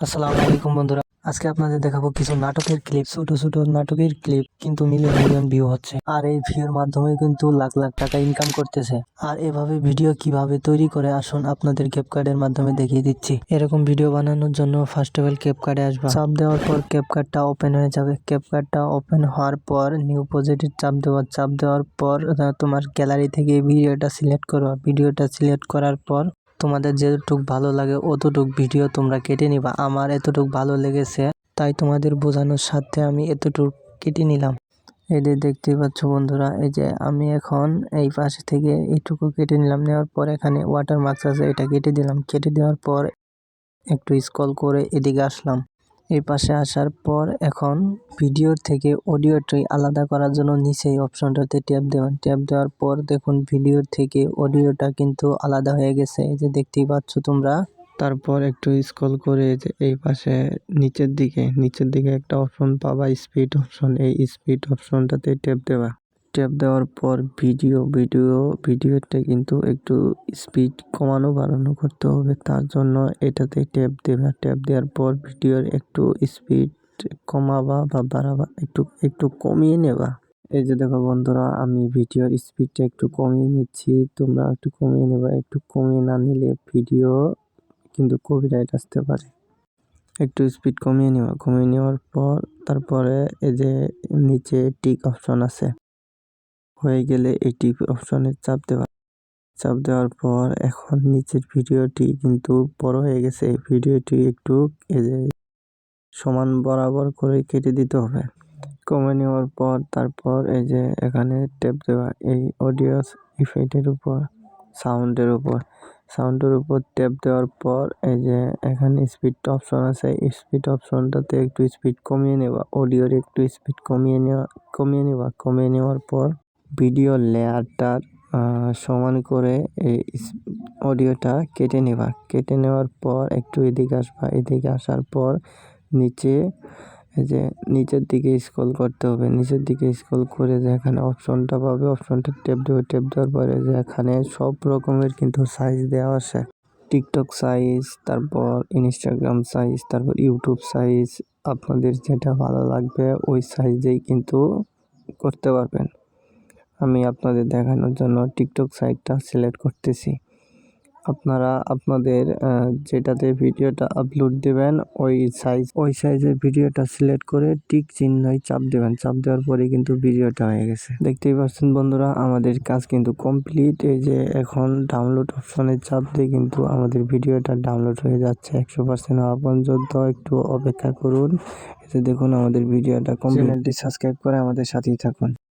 আসসালামু আলাইকুম বন্ধুরা। আজকে আপনাদের দেখাবো কিছু নাটকের ক্লিপ ছোট ছোট নাটকের ক্লিপ কিন্তু মিলিয়ন মিলিয়ন ভিউ হচ্ছে। আর এই ভিউর মাধ্যমে কিন্তু লাখ লাখ টাকা ইনকাম করতেছে। আর এভাবে ভিডিও কীভাবে তৈরি করে আসুন আপনাদের ক্যাপকার্ডের মাধ্যমে দেখিয়ে দিচ্ছি। এরকম ভিডিও বানানোর জন্য ফার্স্ট অফ অল ক্যাপকার্ডে আসবা। চাপ দেওয়ার পর ক্যাপকার্ডটা ওপেন হয়ে যাবে। ক্যাপকার্ডটা ওপেন হওয়ার পর নিউ পজিটিভ চাপ দেওয়ার চাপ দেওয়ার পর তোমার গ্যালারি থেকে ভিডিওটা সিলেক্ট করো ভিডিওটা সিলেক্ট করার পর তোমাদের যেটুক ভালো লাগে অতটুক ভিডিও তোমরা কেটে নিবা। আমার এতটুক ভালো লেগেছে, তাই তোমাদের বোঝানোর সাথে আমি এতটুক কেটে নিলাম। এই যে দেখতেই পাচ্ছ বন্ধুরা, এই যে আমি এখন এই পাশে থেকে এইটুকু কেটে নিলাম। নেওয়ার পর এখানে ওয়াটার মার্কস আছে, এটা কেটে দিলাম। কেটে দেওয়ার পর একটু স্কল করে এদিকে আসলাম। এই পাশে আসার পর এখন ভিডিওর থেকে অডিওটি আলাদা করার জন্য নিচে এই অপশনটাতে ট্যাপ দেবেন। ট্যাপ দেওয়ার পর দেখুন ভিডিওর থেকে অডিওটা কিন্তু আলাদা হয়ে গেছে। এই যে দেখতেই পাচ্ছ তোমরা। তারপর একটু স্ক্রল করে এই পাশে নিচের দিকে নিচের দিকে একটা অপশন পাবা স্পিড অপশন এই স্পিড অপশনটাতে ট্যাপ দেওয়া ট্যাপ দেওয়ার পর ভিডিও ভিডিও ভিডিওতে কিন্তু একটু স্পিড কমানো, বাড়ানো করতে হবে। তার জন্য এটাতে ট্যাপ দেবা। ট্যাপ দেওয়ার পর ভিডিওর একটু স্পিড কমাবা বা বাড়াবা, একটু একটু কমিয়ে নেবা। এই যে দেখো বন্ধুরা, আমি ভিডিওর স্পিডটা একটু কমিয়ে নিচ্ছি। তোমরা একটু কমিয়ে নেবা, একটু কমিয়ে না নিলে ভিডিও কিন্তু কপিরাইট আসতে পারে। একটু স্পিড কমিয়ে নেওয়া কমিয়ে নেওয়ার পর, তারপরে এই যে নিচে টিক অপশন আছে। হয়ে গেলে এটি অপশনে চাপ দেওয়া, চাপ দেওয়ার পর এখন নিচের ভিডিওটি কিন্তু বড় হয়ে গেছে। এই ভিডিওটি একটু সমান বরাবর করে কেটে দিতে হবে। কমে নেওয়ার পর তারপর এই যে এখানে ট্যাপ দেওয়া, এই অডিও ইফেক্টের উপর, সাউন্ডের উপর সাউন্ডের উপর ট্যাপ দেওয়ার পর এই যে এখানে স্পিড অপশন আছে। স্পিড অপশনটাতে একটু স্পিড কমিয়ে নেওয়া, অডিওর একটু স্পিড কমিয়ে নেওয়া কমিয়ে নেওয়া, কমিয়ে নেওয়ার পর ভিডিও লেয়ারটার সমান করে এই অডিওটা কেটে নেবা। কেটে নেওয়ার পর একটু এদিকে আসবা। এদিকে আসার পর নিচে, এই যে নিচের দিকে স্ক্রল করতে হবে। নিচের দিকে স্ক্রল করে যে এখানে অপশনটা পাবে। অপশনটা টেপ দেবে। টেপ দেওয়ার পরে যে এখানে সব রকমের কিন্তু সাইজ দেওয়া আছে। টিকটক সাইজ তারপর ইনস্টাগ্রাম সাইজ তারপর ইউটিউব সাইজ আপনাদের যেটা ভালো লাগবে, ওই সাইজেই কিন্তু করতে পারবেন। আমি আপনাদের দেখানোর জন্য টিকটক সাইটটা সিলেক্ট করতেছি। আপনারা আপনাদের যেটাতে ভিডিওটা আপলোড দেবেন, ওই সাইজ ওই সাইজের ভিডিওটা সিলেক্ট করে টিক চিহ্নই চাপ দেবেন। চাপ দেওয়ার পরে কিন্তু ভিডিওটা হয়ে গেছে। দেখতেই পাচ্ছেন বন্ধুরা, আমাদের কাজ কিন্তু কমপ্লিট এই যে এখন ডাউনলোড অপশনে চাপ দিয়ে কিন্তু আমাদের ভিডিওটা ডাউনলোড হয়ে যাচ্ছে। একশো পার্সেন্ট হওয়া পর্যন্ত একটু অপেক্ষা করুন। এতে দেখুন, আমাদের ভিডিওটা কমপ্লিট সাবস্ক্রাইব করে আমাদের সাথেই থাকুন।